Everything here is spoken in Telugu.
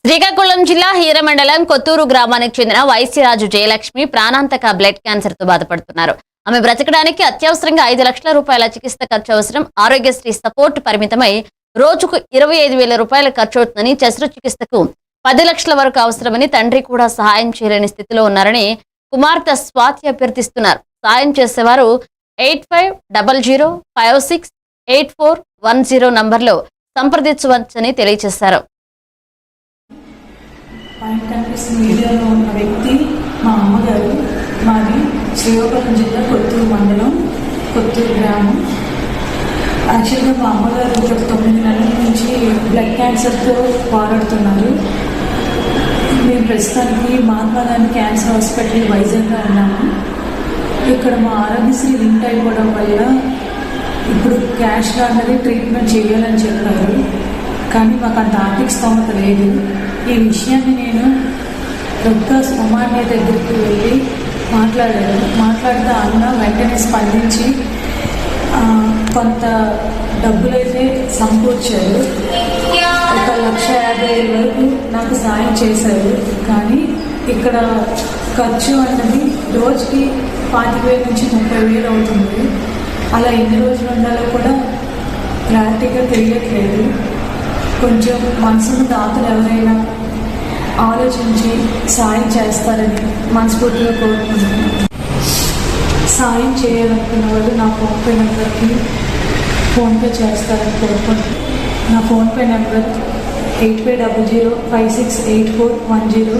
శ్రీకాకుళం జిల్లా హీరమండలం కొత్తూరు గ్రామానికి చెందిన వైశ్యరాజు జయలక్ష్మి ప్రాణాంతక బ్లడ్ క్యాన్సర్తో బాధపడుతున్నారు. ఆమె బ్రతకడానికి అత్యవసరంగా ఐదు లక్షల రూపాయల చికిత్స ఖర్చు అవసరం. ఆరోగ్యశ్రీ సపోర్ట్ పరిమితమై రోజుకు ఇరవై ఐదు వేల రూపాయల ఖర్చు అవుతుందని శస్త్రచికిత్సకు పది లక్షల వరకు అవసరమని తండ్రి కూడా సహాయం చేయలేని స్థితిలో ఉన్నారని కుమార్తె స్వాతి అభ్యర్థిస్తున్నారు. సాయం చేసేవారు eight five double zero five six eight four one zero నంబర్లో సంప్రదించవచ్చని తెలియజేశారు. ఉన్న వ్యక్తి మా అమ్మగారు మాది శ్రీకాకుళం జిల్లా కొత్తూరు మండలం కొత్తూరు గ్రామం. యాక్చువల్గా మా అమ్మగారు ఒక తొమ్మిది నెలల నుంచి బ్లడ్ క్యాన్సర్తో పోరాడుతున్నారు. మేము ప్రస్తుతానికి మహాత్మా గాంధీ క్యాన్సర్ హాస్పిటల్ వైజాగ్లో ఉన్నాము. ఇక్కడ మా ఆరోగ్యశ్రీ లింక్ అయిపోవడం వల్ల ఇప్పుడు క్యాష్ అన్నది ట్రీట్మెంట్ చేయాలని చెప్పారు. కానీ మాకు అంత ఆర్థిక స్థోమత లేదు. ఈ విషయాన్ని నేను డాక్టర్ సుమాన్య దగ్గరికి వెళ్ళి మాట్లాడాను. మాట్లాడితే అన్న వెంటనే స్పందించి కొంత డబ్బులైతే సమకూర్చారు. ఒక లక్ష యాభై వేల వరకు నాకు సాయం చేశారు. కానీ ఇక్కడ ఖర్చు అన్నది రోజుకి పాతిక వేల నుంచి ముప్పై వేలు అవుతుంది. అలా ఎన్ని రోజులు ఉండాలో కూడా క్లారిటీగా తెలియట్లేదు. కొంచెం మనసును దాతలు ఎవరైనా ఆలోచించి సాయం చేస్తారని మనస్ఫూర్తిగా కోరుకుంటున్నాను. సాయం చేయాలనుకున్న వాళ్ళు నా ఫోన్పే నెంబర్కి ఫోన్పే చేస్తారని కోరుకుంటున్నాను. నా PhonePe number eight five double zero five six eight four one zero